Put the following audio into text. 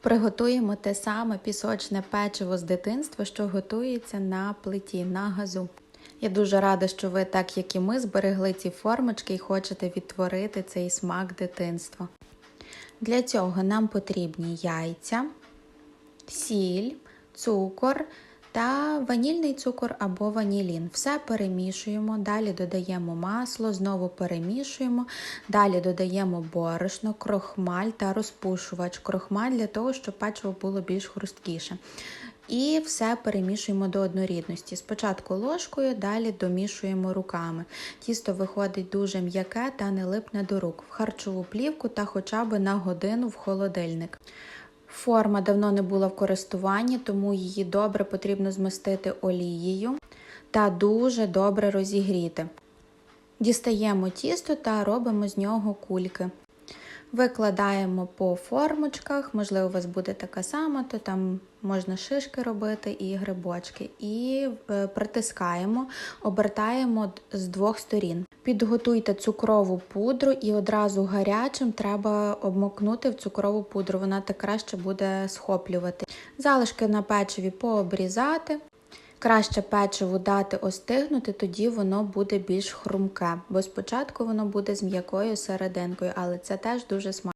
Приготуємо те саме пісочне печиво з дитинства, що готується на плиті на газу. Я дуже рада, що ви, так як і ми, зберегли ці формочки і хочете відтворити цей смак дитинства. Для цього нам потрібні яйця, сіль, цукор та ванільний цукор або ванілін. Все перемішуємо, далі додаємо масло, знову перемішуємо, далі додаємо борошно, крохмаль та розпушувач. Крохмаль для того, щоб печиво було більш хрусткіше. І все перемішуємо до однорідності. Спочатку ложкою, далі домішуємо руками. Тісто виходить дуже м'яке та не липне до рук в харчову плівку та хоча б на годину в холодильник. Форма давно не була в користуванні, тому її добре потрібно змастити олією та дуже добре розігріти. Дістаємо тісто та робимо з нього кульки. Викладаємо по формочках, можливо, у вас буде така сама, то там можна шишки робити і грибочки. І е, притискаємо, обертаємо з двох сторін. Підготуйте цукрову пудру і одразу гарячим треба обмокнути в цукрову пудру, вона так краще буде схоплювати. Залишки на печиві пообрізати. Краще печиву дати остигнути, тоді воно буде більш хрумке, бо спочатку воно буде з м'якою серединкою, але це теж дуже смачно.